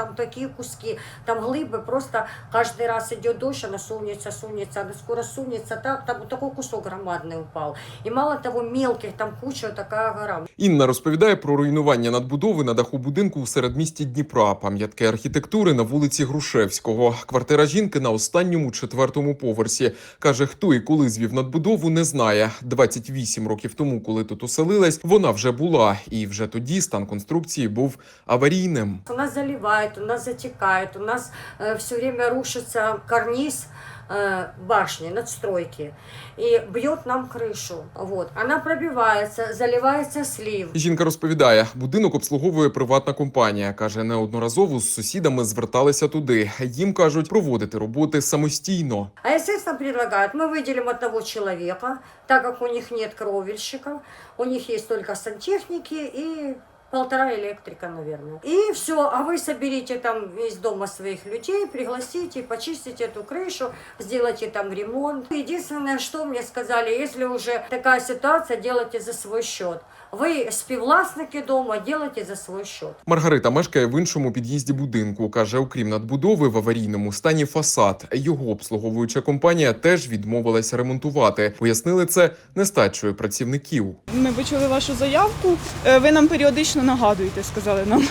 там такі куски, там глиби просто кожен раз іде дощ, вона сунеться, сунеться, вона скоро сунеться, так, там такий кусок громадний упав. І мало того, мелких там куча така гора. Інна розповідає про руйнування надбудови на даху будинку у середмісті Дніпра, пам'ятки архітектури на вулиці Грушевського. Квартира жінки на останньому четвертому поверсі. Каже, хто і коли звів надбудову, не знає. 28 років тому, коли тут оселилась, вона вже була, і вже тоді стан конструкції був аварійним. У нас заливает, у нас затекает, у нас все время рушится карниз э, башни, надстройки, и бьет нам крышу. Вот. Она пробивается, заливается слив. Жінка розповідає, будинок обслуговує приватна компанія. каже, неодноразово з сусідами зверталися туди. Їм кажуть проводити роботи самостійно. А естественно предлагают, мы выделим одного человека, так как у них нет кровельщиков, у них есть только сантехники и полтора электрика, наверное. И все, а вы соберите там весь дома своих людей, пригласите, почистите эту крышу, сделайте там ремонт. Единственное, что мне сказали, если уже такая ситуация, делайте за свой счет. Вы співвласники дома, делайте за свой счет. Маргарита мешкає в іншому під'їзді будинку. каже, окрім надбудови в аварійному стані фасад. Його обслуговуюча компанія теж відмовилася ремонтувати. Пояснили це нестачою працівників. Ми почули вашу заявку. Е, Ви нам періодично нагадуєте, сказали нам.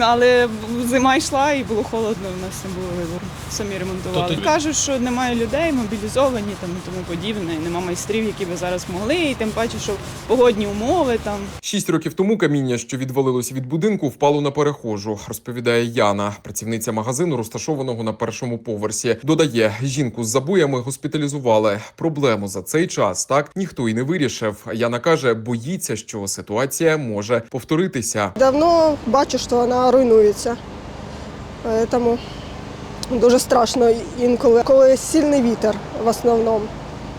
Але зима йшла і було холодно, у нас не було вибору. Самі ремонтували. Тобто- Кажуть, що немає людей, мобілізовані там і тому подібне. і Нема майстрів, які би зараз могли, і тим паче, що погодні умови там. Шість років тому каміння, що відвалилось від будинку, впало на перехожу. Розповідає Яна, працівниця магазину, розташованого на першому поверсі. Додає, жінку з забоями госпіталізували. Проблему за цей час так ніхто й не вирішив. Яна каже, боїться, що ситуація може повторитися. Давно бачу, що вона руйнується. Тому дуже страшно інколи. Коли сильний вітер в основному,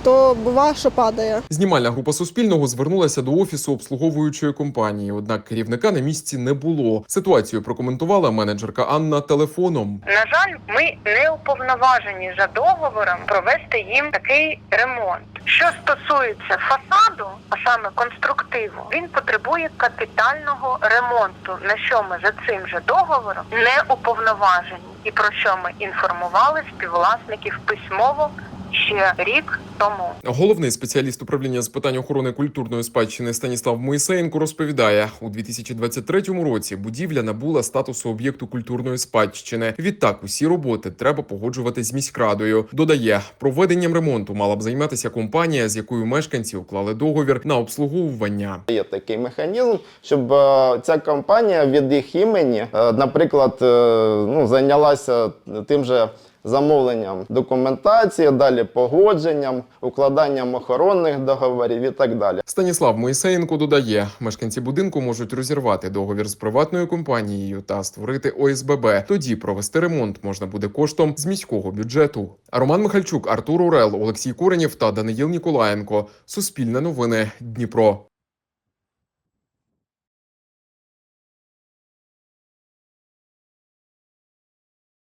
то буває, що падає. Знімальна група Суспільного звернулася до офісу обслуговуючої компанії. Однак керівника на місці не було. Ситуацію прокоментувала менеджерка Анна телефоном. На жаль, ми не уповноважені за договором провести їм такий ремонт. Що стосується фасаду, а саме конструктиву, він потребує капітального ремонту. На що ми за цим же договором не уповноважені, і про що ми інформували співвласників письмово ще рік тому. Головний спеціаліст управління з питань охорони культурної спадщини Станіслав Моїсеєнко розповідає, у 2023 році будівля набула статусу об'єкту культурної спадщини. Відтак, усі роботи треба погоджувати з міськрадою. Додає, проведенням ремонту мала б займатися компанія, з якою мешканці уклали договір на обслуговування. Є такий механізм, щоб е, ця компанія від їх імені, е, наприклад, е, ну, зайнялася тим же замовленням документації, далі погодженням, укладанням охоронних договорів і так далі. Станіслав Моїсеєнко додає, мешканці будинку можуть розірвати договір з приватною компанією та створити ОСББ. Тоді провести ремонт можна буде коштом з міського бюджету. Роман Михальчук, Артур Урел, Олексій Коренєв та Даниїл Ніколаєнко. Суспільне новини Дніпро.